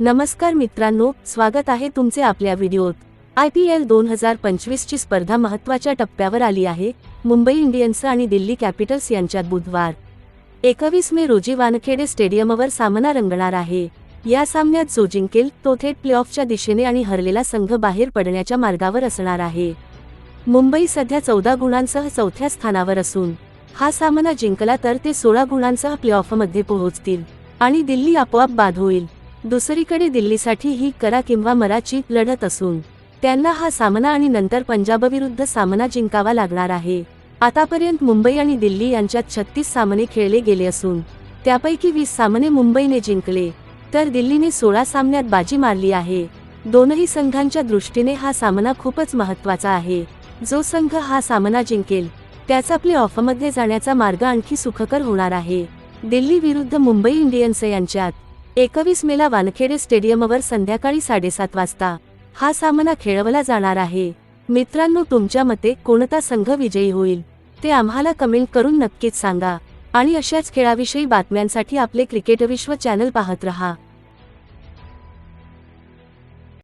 नमस्कार मित्रांनो स्वागत आहे तुमचे आपल्या व्हिडिओत. आय पी एल दोन हजार पंचवीसची स्पर्धा महत्त्वाच्या टप्प्यावर आली आहे. मुंबई इंडियन्स आणि दिल्ली कॅपिटल्स यांच्यात बुधवार एकवीस मे रोजी वानखेडे स्टेडियमवर सामना रंगणार आहे. या सामन्यात जो जिंकेल तो थेट प्लेऑफच्या दिशेने आणि हरलेला संघ बाहेर पडण्याच्या मार्गावर असणार आहे. मुंबई सध्या चौदा गुणांसह चौथ्या स्थानावर असून हा सामना जिंकला तर ते सोळा गुणांसह प्लेऑफमध्ये पोहोचतील आणि दिल्ली आपोआप बाद होईल. दुसरीकडे दिल्लीसाठी ही करा किंवा मराची लढत असून त्यांना हा सामना आणि नंतर पंजाबविरुद्ध सामना जिंकावा लागणार आहे. आतापर्यंत मुंबई आणि दिल्ली यांच्यात छत्तीस सामने खेळले गेले असून त्यापैकी वीस सामने मुंबईने जिंकले तर दिल्लीने सोळा सामन्यात बाजी मारली आहे. दोनही संघांच्या दृष्टीने हा सामना खूपच महत्त्वाचा आहे. जो संघ हा सामना जिंकेल त्याचा प्ले ऑफमध्ये जाण्याचा मार्ग आणखी सुखकर होणार आहे. दिल्ली विरुद्ध मुंबई इंडियन्स यांच्यात एकवीस मेला वानखेडे स्टेडियमवर संध्याकाळी साडेसात वाजता. हा सामना खेळवला जाणार आहे. मित्रांनो तुमच्या मते कोणता संघ विजयी होईल? ते आम्हाला कमेंट करून नक्कीच सांगा. आणि अशाच खेळाविषयी बातम्यांसाठी आपले क्रिकेट विश्व चॅनल पाहत रहा.